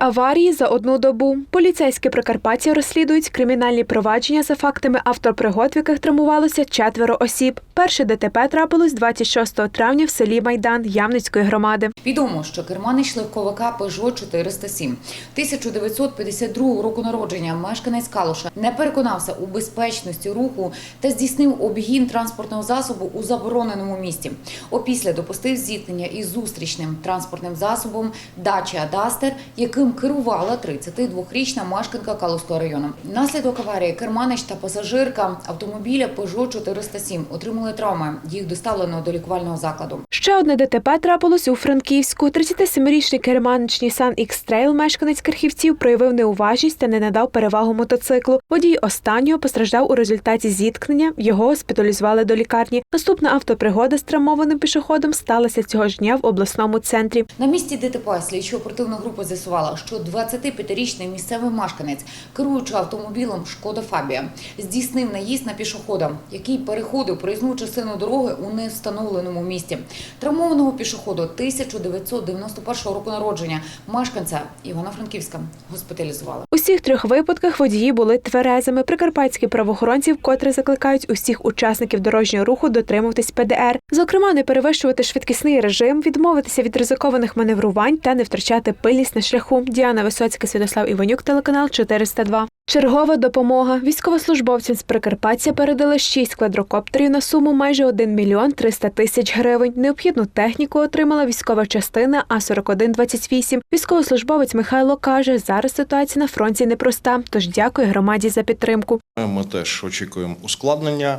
аварії за одну добу. Поліцейські Прикарпаття розслідують кримінальні провадження за фактами автопригод, в яких травмувалося четверо осіб. Перше ДТП трапилось 26 травня в селі Майдан Ямницької громади. Відомо, що керманич легковика Peugeot 407 1952 року народження мешканець Калуша не переконався у безпечності руху та здійснив обгін транспортного засобу у забороненому місті. Опісля допустив зіткнення із зустрічним транспортним засобом Dacia Duster, яким керувала 32-річна мешканка Калуського району. Внаслідок аварії керманич та пасажирка автомобіля Peugeot 407 отримали травми. Їх доставлено до лікувального закладу. Ще одне ДТП трапилось у Франківську. 37-річний керманич Nissan X-Trail, мешканець Кархівців, проявив неуважність та не надав перевагу мотоциклу. Водій останнього постраждав у результаті зіткнення. Його госпіталізували до лікарні. Наступна автопригода з травмованим пішоходом сталася цього ж дня в обласному центрі. На місці ДТП слідчо-оперативна група з'ясувала, що 25-річний місцевий мешканець, керуючи автомобілем Шкода Фабія, здійснив наїзд на пішохода, який переходив проїзну частину дороги у невстановленому місці. Травмованого пішоходу 1991 року народження мешканця Івано-Франківська госпіталізували. У всіх трьох випадках водії були тверезими. Прикарпатські правоохоронці вкотре закликають усіх учасників дорожнього руху дотримуватись ПДР, зокрема, не перевищувати швидкісний режим, відмовитися від ризикованих маневрувань та не втрачати пильність на шляху. Діана Висоцька, Святослав Іванюк, телеканал 402. Чергова допомога. Військовослужбовцям з Прикарпаття передали 6 квадрокоптерів на суму майже 1 мільйон 300 тисяч гривень. Необхідну техніку отримала військова частина А4128. Військовослужбовець Михайло каже, зараз ситуація на фронті непроста, тож дякує громаді за підтримку. Ми теж очікуємо ускладнення,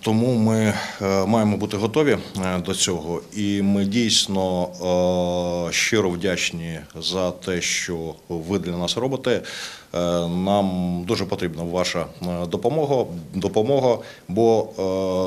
тому ми е, маємо бути готові е, до цього. І ми дійсно е, щиро вдячні за те, що ви для нас робите. Е, Нам дуже потрібна ваша е, допомога, допомога, бо,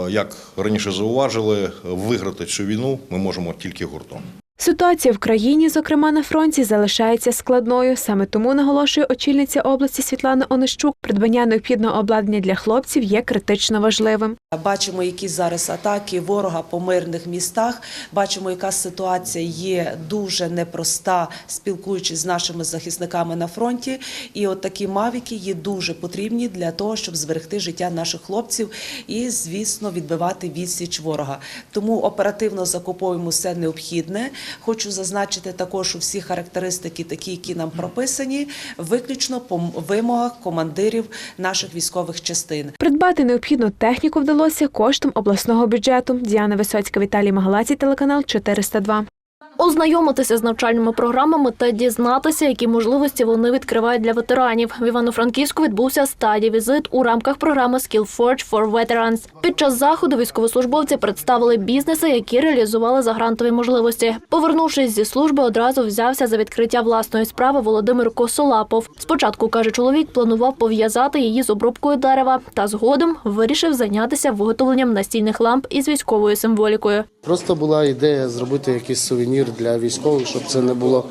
е, як раніше зауважили, виграти цю війну ми можемо тільки гуртом. Ситуація в країні, зокрема на фронті, залишається складною. Саме тому наголошує очільниця області Світлана Онищук. Придбання необхідного обладнання для хлопців є критично важливим. Бачимо, які зараз атаки ворога по мирних містах. Бачимо, яка ситуація є дуже непроста, спілкуючись з нашими захисниками на фронті. І от такі мавіки є дуже потрібні для того, щоб зберегти життя наших хлопців і, звісно, відбивати відсіч ворога. Тому оперативно закуповуємо все необхідне. Хочу зазначити також що всі характеристики, такі, які нам прописані, виключно по вимогах командирів наших військових частин. Придбати необхідну техніку вдалося коштом обласного бюджету. Діана Висоцька, Віталій Магалаці, телеканал 402. Ознайомитися з навчальними програмами та дізнатися, які можливості вони відкривають для ветеранів. В Івано-Франківську відбувся стадій візит у рамках програми SkillForge for Veterans. Під час заходу військовослужбовці представили бізнеси, які реалізували за грантові можливості. Повернувшись зі служби, одразу взявся за відкриття власної справи Володимир Косолапов. Спочатку каже чоловік, планував пов'язати її з обробкою дерева, та згодом вирішив зайнятися виготовленням настільних ламп із військовою символікою. Просто була ідея зробити якийсь сувенір для військових, щоб це не було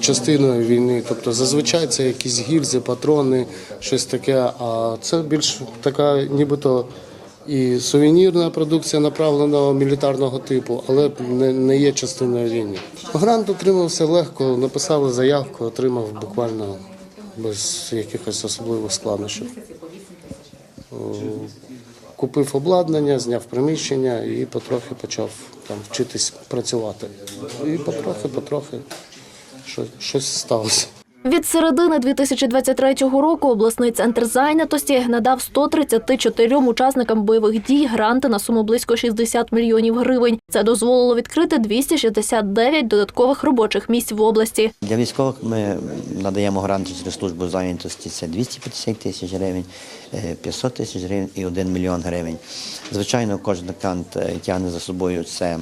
частиною війни. Тобто зазвичай це якісь гільзи, патрони, щось таке. А це більш така, нібито і сувенірна продукція направленого мілітарного типу, але не, не є частиною війни. Грант отримався легко, написали заявку, отримав буквально без якихось особливих складнощів. Купив обладнання, зняв приміщення і потрохи почав там вчитись працювати. І потрохи, потрохи щось, сталося. Від середини 2023 року обласний центр зайнятості надав 134 учасникам бойових дій гранти на суму близько 60 мільйонів гривень. Це дозволило відкрити 269 додаткових робочих місць в області. Для військових ми надаємо гранти через службу зайнятості. Це 250 тисяч гривень, е, 500 тисяч гривень і 1 мільйон гривень. Звичайно, кожен грант е, тягне за собою це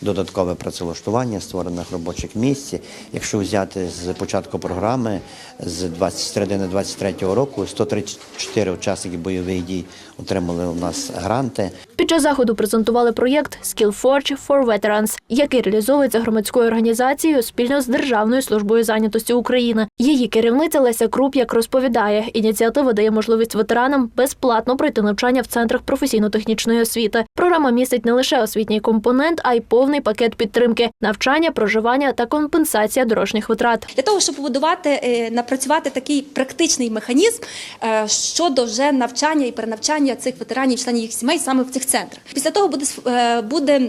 додаткове працевлаштування, створених робочих місць. Якщо взяти з початку програми з 20 середини 23 року, 134 учасники бойових дій отримали у нас гранти. Під час заходу презентували проєкт SkillForge for Veterans, який реалізовується громадською організацією спільно з Державною службою зайнятості України. Її керівниця Леся Круп'як розповідає, ініціатива дає можливість ветеранам безплатно пройти навчання в центрах професійно-технічної освіти. Програма містить не лише освітній компонент, а й повний пакет підтримки, навчання, проживання та компенсація дорожніх витрат. для того, щоб побудувати, е, напрацювати такий практичний механізм е, щодо вже навчання і перенавчання цих ветеранів, членів їх сімей саме в цих центрах. Після того буде е, буде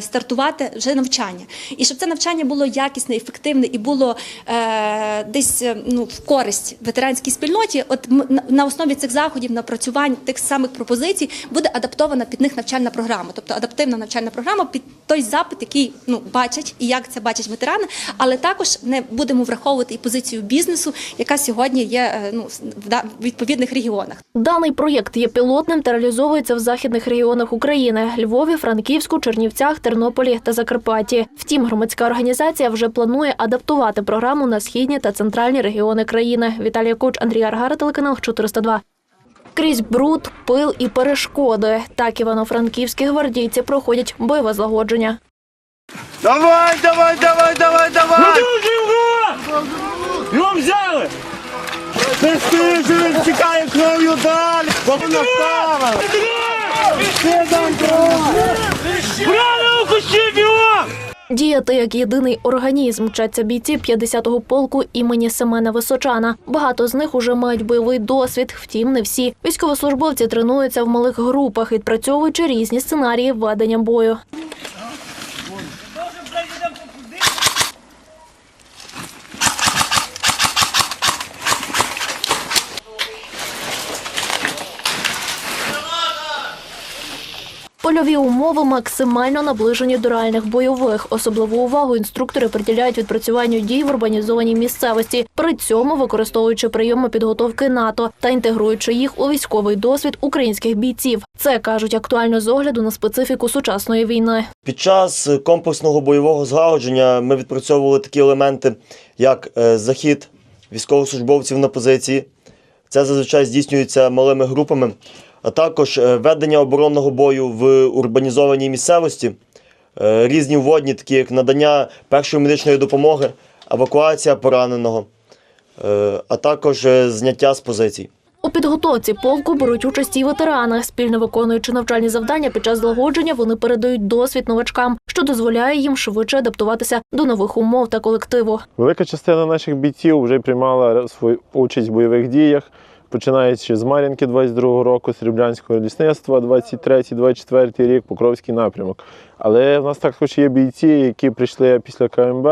стартувати вже навчання, і щоб це навчання було якісне, ефективне і було десь ну в користь ветеранській спільноті. От на основі цих заходів, напрацювань тих самих пропозицій буде адаптована під них навчальна програма, тобто адаптивна навчальна програма під той запит, який ну бачать і як це бачать ветерани, але також не будемо враховувати і позицію бізнесу, яка сьогодні є е, ну в відповідних регіонах. Даний проєкт є пілотним та реалізовується в західних регіонах України Львові, Франківську, Чернівцях, Тернополі та Закарпатті. Втім, громадська організація вже планує адаптувати програму на східні та центральні регіони країни. Віталія Коч, Андрій Аргара, телеканал 402. Крізь бруд, пил і перешкоди. Так івано-франківські гвардійці проходять бойове злагодження. Давай, давай, давай, давай, давай! Його! Його взяли! Ти стоїш, тікає кров'ю далі! Бо наставили! Ти там Правильно укусив його! Діяти як єдиний організм вчаться бійці 50-го полку імені Семена Височана. Багато з них уже мають бойовий досвід, втім, не всі. Військовослужбовці тренуються в малих групах, відпрацьовуючи різні сценарії ведення бою. Польові умови максимально наближені до реальних бойових. Особливу увагу інструктори приділяють відпрацюванню дій в урбанізованій місцевості, при цьому використовуючи прийоми підготовки НАТО та інтегруючи їх у військовий досвід українських бійців. Це кажуть актуально з огляду на специфіку сучасної війни. Під час комплексного бойового злагодження ми відпрацьовували такі елементи, як е, захід військовослужбовців на позиції. Це зазвичай здійснюється малими групами, а також е, ведення оборонного бою в урбанізованій місцевості, е, різні вводні, такі як надання першої медичної допомоги, евакуація пораненого, е, а також зняття з позицій. У підготовці полку беруть участь і ветерани. Спільно виконуючи навчальні завдання під час злагодження, вони передають досвід новачкам, що дозволяє їм швидше адаптуватися до нових умов та колективу. Велика частина наших бійців вже приймала свою участь в бойових діях, починаючи з Мар'їнки 22-го року, Сріблянського лісництва, 23-24 рік, Покровський напрямок. Але в нас також є бійці, які прийшли після КМБ,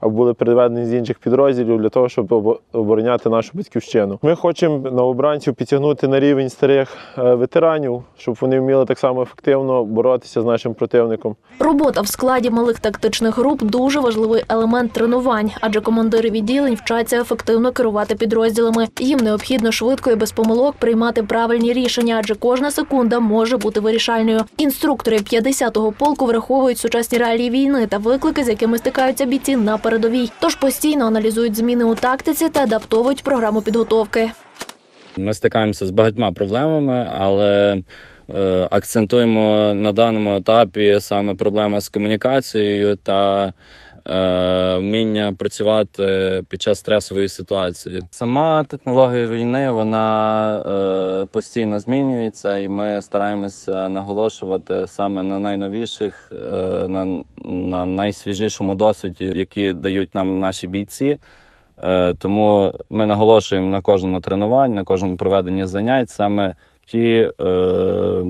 а були переведені з інших підрозділів для того, щоб обороняти нашу батьківщину. Ми хочемо новобранців підтягнути на рівень старих е, ветеранів, щоб вони вміли так само ефективно боротися з нашим противником. Робота в складі малих тактичних груп дуже важливий елемент тренувань, адже командири відділень вчаться ефективно керувати підрозділами. Їм необхідно швидко і без помилок приймати правильні рішення, адже кожна секунда може бути вирішальною. Інструктори 50-го полку враховують сучасні реалії війни та виклики, з якими стикаються бійці на передовій. Тож постійно аналізують зміни у тактиці та адаптовують програму підготовки. Ми стикаємося з багатьма проблемами, але е, акцентуємо на даному етапі саме проблеми з комунікацією та вміння працювати під час стресової ситуації. Сама технологія війни вона е, постійно змінюється, і ми стараємося наголошувати саме на найновіших, е, на, на найсвіжішому досвіді, які дають нам наші бійці. Е, Тому ми наголошуємо на кожному тренуванні, на кожному проведенні занять саме ті, е,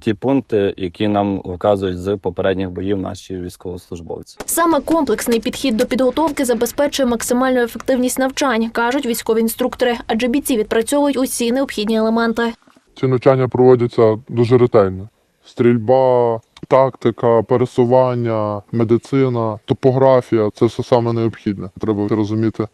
ті пункти, які нам вказують з попередніх боїв наші військовослужбовці. Саме комплексний підхід до підготовки забезпечує максимальну ефективність навчань, кажуть військові інструктори, адже бійці відпрацьовують усі необхідні елементи. Ці навчання проводяться дуже ретельно. Стрільба, тактика, пересування, медицина, топографія це все саме необхідне. Треба розуміти,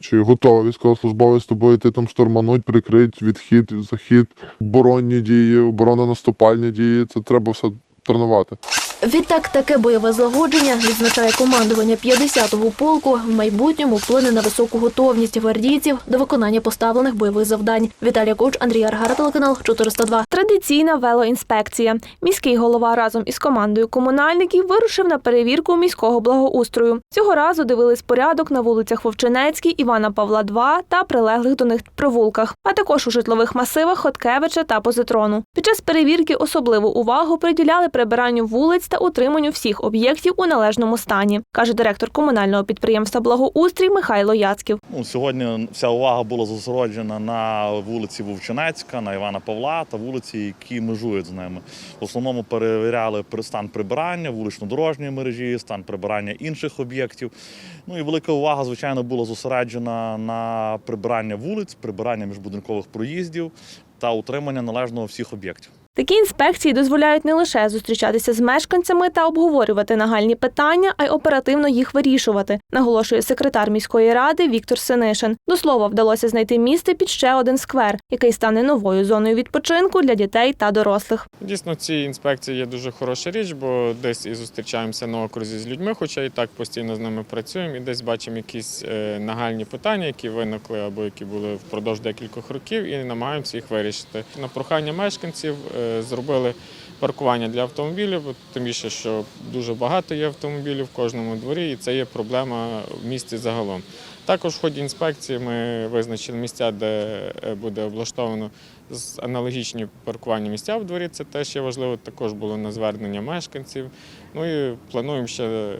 чи готовий військовослужбовець з тобою йти там штурмануть, прикрить, відхід, захід, оборонні дії, оборонно-наступальні дії. Це треба все тренувати. Відтак, таке бойове злагодження відзначає командування 50-го полку. В майбутньому вплине на високу готовність гвардійців до виконання поставлених бойових завдань. Віталія Коч, Андрій Аргара, телеканал 402. Традиційна велоінспекція. Міський голова разом із командою комунальників вирушив на перевірку міського благоустрою. Цього разу дивились порядок на вулицях Вовчинецькій, Івана Павла 2 та прилеглих до них провулках, а також у житлових масивах Хоткевича та Позитрону. Під час перевірки особливу увагу приділяли прибиранню вулиць та утриманню всіх об'єктів у належному стані, каже директор комунального підприємства Благоустрій Михайло Яцьків. Ну, сьогодні вся увага була зосереджена на вулиці Вовчинецька, на Івана Павла та вулиці, які межують з ними. В основному перевіряли стан прибирання, вулично-дорожньої мережі, стан прибирання інших об'єктів. Ну і велика увага, звичайно, була зосереджена на прибирання вулиць, прибирання міжбудинкових проїздів та утримання належного всіх об'єктів. Такі інспекції дозволяють не лише зустрічатися з мешканцями та обговорювати нагальні питання, а й оперативно їх вирішувати, наголошує секретар міської ради Віктор Синишин. До слова, вдалося знайти місце під ще один сквер, який стане новою зоною відпочинку для дітей та дорослих. Дійсно, ці інспекції є дуже хороша річ, бо десь і зустрічаємося на окрузі з людьми, хоча і так постійно з ними працюємо, і десь бачимо якісь е, нагальні питання, які виникли або які були впродовж декількох років, і намагаємося їх вирішити. На прохання мешканців е, зробили паркування для автомобілів, тим більше, що дуже багато є автомобілів в кожному дворі, і це є проблема в місті загалом. Також в ході інспекції ми визначили місця, де е, буде облаштовано аналогічні паркувальні місця в дворі. Це теж є важливо. Також було на звернення мешканців. Ну і плануємо ще е,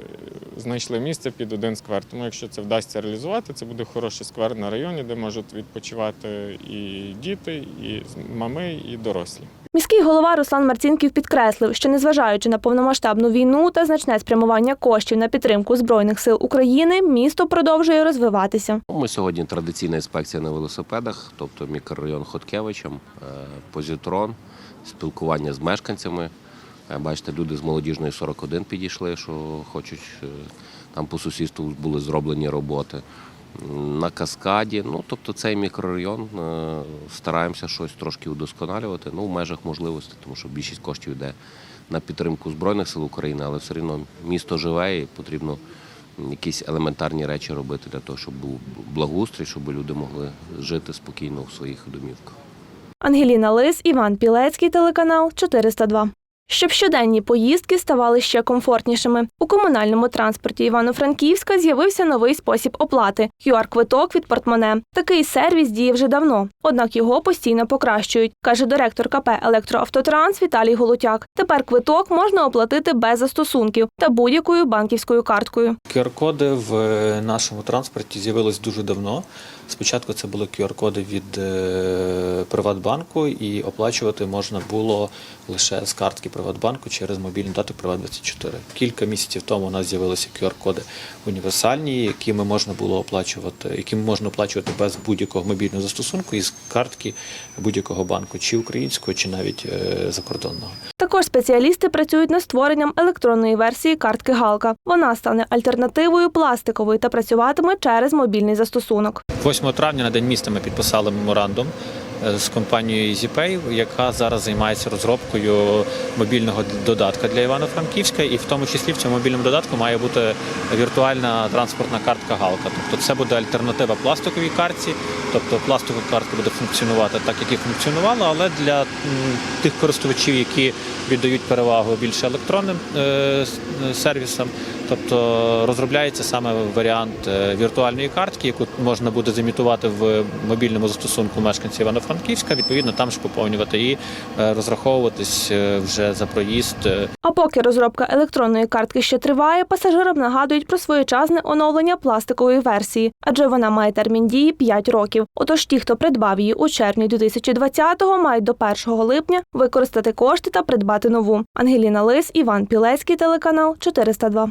знайшли місце під один сквер. Тому якщо це вдасться реалізувати, це буде хороший сквер на районі, де можуть відпочивати і діти, і мами, і дорослі. Міський голова Руслан Марцінків підкреслив, що незважаючи на повномасштабну війну та значне спрямування коштів на підтримку збройних сил України, місто продовжує розвиватися. Ми сьогодні традиційна інспекція на велосипедах, тобто мікрорайон Хоткевичем, е, Позітрон, спілкування з мешканцями. Е, Бачите, люди з молодіжної 41 підійшли, що хочуть е, там по сусідству були зроблені роботи. На каскаді, ну тобто цей мікрорайон е, стараємося щось трошки удосконалювати, ну в межах можливостей, тому що більшість коштів йде на підтримку Збройних сил України, але все одно місто живе і потрібно якісь елементарні речі робити для того, щоб був благоустрій, щоб люди могли жити спокійно в своїх домівках. Ангеліна Лис, Іван Пілецький, телеканал 402. Щоб щоденні поїздки ставали ще комфортнішими. У комунальному транспорті Івано-Франківська з'явився новий спосіб оплати QR-квиток від портмоне. Такий сервіс діє вже давно, однак його постійно покращують, каже директор КП Електроавтотранс Віталій Голутяк. Тепер квиток можна оплатити без застосунків та будь-якою банківською карткою. QR-коди в е, нашому транспорті з'явились дуже давно. Спочатку це були QR-коди від е, Приватбанку, і оплачувати можна було лише з картки Приватбанку через мобільний даток Приват24. Кілька місяців тому у нас з'явилися QR-коди універсальні, якими можна було оплачувати, якими можна оплачувати без будь-якого мобільного застосунку із картки будь-якого банку, чи українського, чи навіть е, закордонного. Також спеціалісти працюють над створенням електронної версії картки Галка. Вона стане альтернативою пластикової та працюватиме через мобільний застосунок. 8 травня на день міста ми підписали меморандум е, з компанією EasyPay, яка зараз займається розробкою мобільного додатка для Івано-Франківська, і в тому числі в цьому мобільному додатку має бути віртуальна транспортна картка Галка. Тобто це буде альтернатива пластиковій картці, тобто пластикова картка буде функціонувати так, як і функціонувала, але для тих користувачів, які віддають перевагу більше електронним е, е, сервісам, тобто розробляється саме варіант е, віртуальної картки, яку можна буде замітувати в мобільному застосунку мешканців Івано-Франківська, відповідно там ж поповнювати і е, розраховуватись е, вже за проїзд. А поки розробка електронної картки ще триває, пасажирам нагадують про своєчасне оновлення пластикової версії, адже вона має термін дії 5 років. Отож, ті, хто придбав її у червні 2020-го, мають до 1 липня використати кошти та придбати нову. Ангеліна Лис, Іван Пілецький, телеканал 402.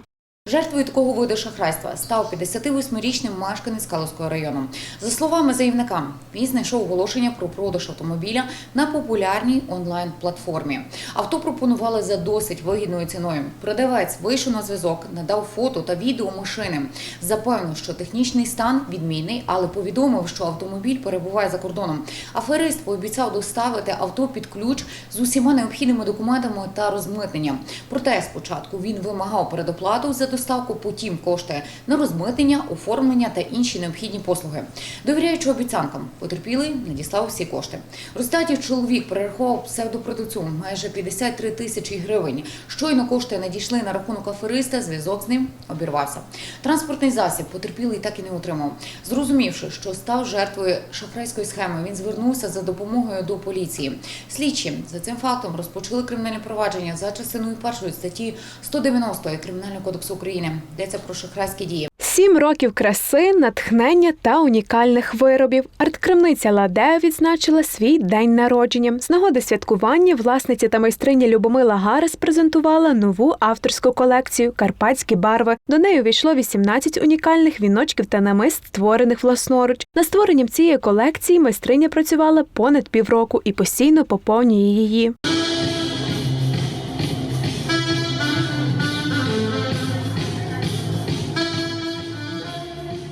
Жертвою такого виду шахрайства став 58-річний мешканець Калузького району. За словами заявника, він знайшов оголошення про продаж автомобіля на популярній онлайн-платформі. Авто пропонували за досить вигідною ціною. Продавець вийшов на зв'язок, надав фото та відео машини. Запевнив, що технічний стан відмінний, але повідомив, що автомобіль перебуває за кордоном. Аферист пообіцяв доставити авто під ключ з усіма необхідними документами та розмитненням. Проте спочатку він вимагав передоплату за доставку, потім кошти на розмитнення, оформлення та інші необхідні послуги. Довіряючи обіцянкам, потерпілий надіслав всі кошти. В чоловік перерахував псевдопродавцю майже 53 тисячі гривень. Щойно кошти надійшли на рахунок афериста, зв'язок з ним обірвався. Транспортний засіб потерпілий так і не отримав. Зрозумівши, що став жертвою шахрайської схеми, він звернувся за допомогою до поліції. Слідчі за цим фактом розпочали кримінальне провадження за частиною першої статті 190 Кримінального кодексу України. Йдеться про шахрайські дії. Сім років краси, натхнення та унікальних виробів. Арт-крамниця Ладе відзначила свій день народження. З нагоди святкування власниця та майстриня Любомила Гарес презентувала нову авторську колекцію Карпатські барви. До неї увійшло 18 унікальних віночків та намист, створених власноруч. Над створенням цієї колекції майстриня працювала понад півроку і постійно поповнює її.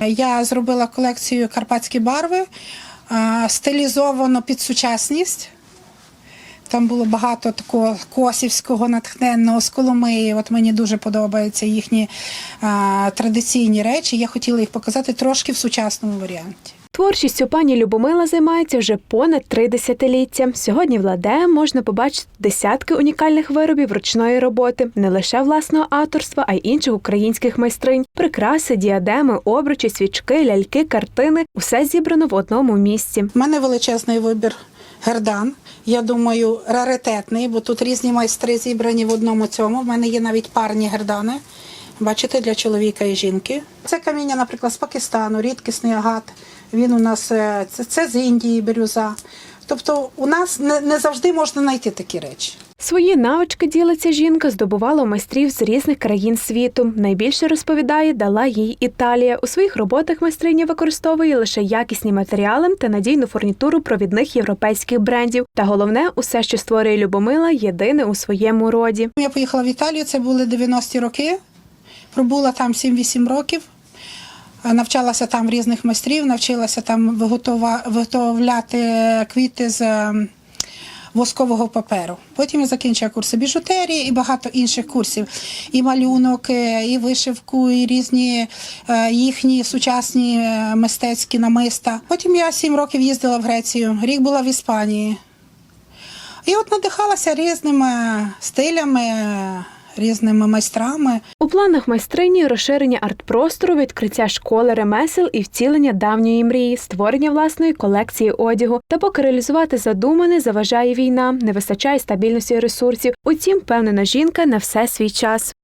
Я зробила колекцію карпатські барви, стилізовано під сучасність. Там було багато такого косівського натхненного з Коломиї. От мені дуже подобаються їхні а, традиційні речі. Я хотіла їх показати трошки в сучасному варіанті. Творчістю пані Любомила займається вже понад три десятиліття. Сьогодні в Ладе можна побачити десятки унікальних виробів ручної роботи, не лише власного авторства, а й інших українських майстринь. Прикраси, діадеми, обручі, свічки, ляльки, картини усе зібрано в одному місці. У мене величезний вибір гердан. Я думаю, раритетний, бо тут різні майстри зібрані в одному цьому. У мене є навіть парні гердани. Бачите, для чоловіка і жінки. Це каміння, наприклад, з Пакистану, рідкісний агат. Він у нас е, це, це з Індії бірюза. Тобто у нас не, не завжди можна знайти такі речі. Свої навички ділиться жінка, здобувала у майстрів з різних країн світу. Найбільше розповідає, дала їй Італія. У своїх роботах майстриня використовує лише якісні матеріали та надійну фурнітуру провідних європейських брендів. Та головне, усе, що створює Любомила, єдине у своєму роді. Я поїхала в Італію, це були 90-ті роки. Пробула там 7-8 років. Е, Навчалася там різних майстрів, навчилася там виготовляти квіти з е, воскового паперу. Потім я закінчила курси біжутерії і багато інших курсів. І малюнок, е, і вишивку, і різні е, їхні сучасні мистецькі намиста. Потім я 7 років їздила в Грецію, рік була в Іспанії. І от надихалася різними стилями, різними майстрами. У планах майстрині розширення арт-простору, відкриття школи ремесел і втілення давньої мрії, створення власної колекції одягу. Та поки реалізувати задумане заважає війна, не вистачає стабільності ресурсів. Утім, впевнена жінка на все свій час.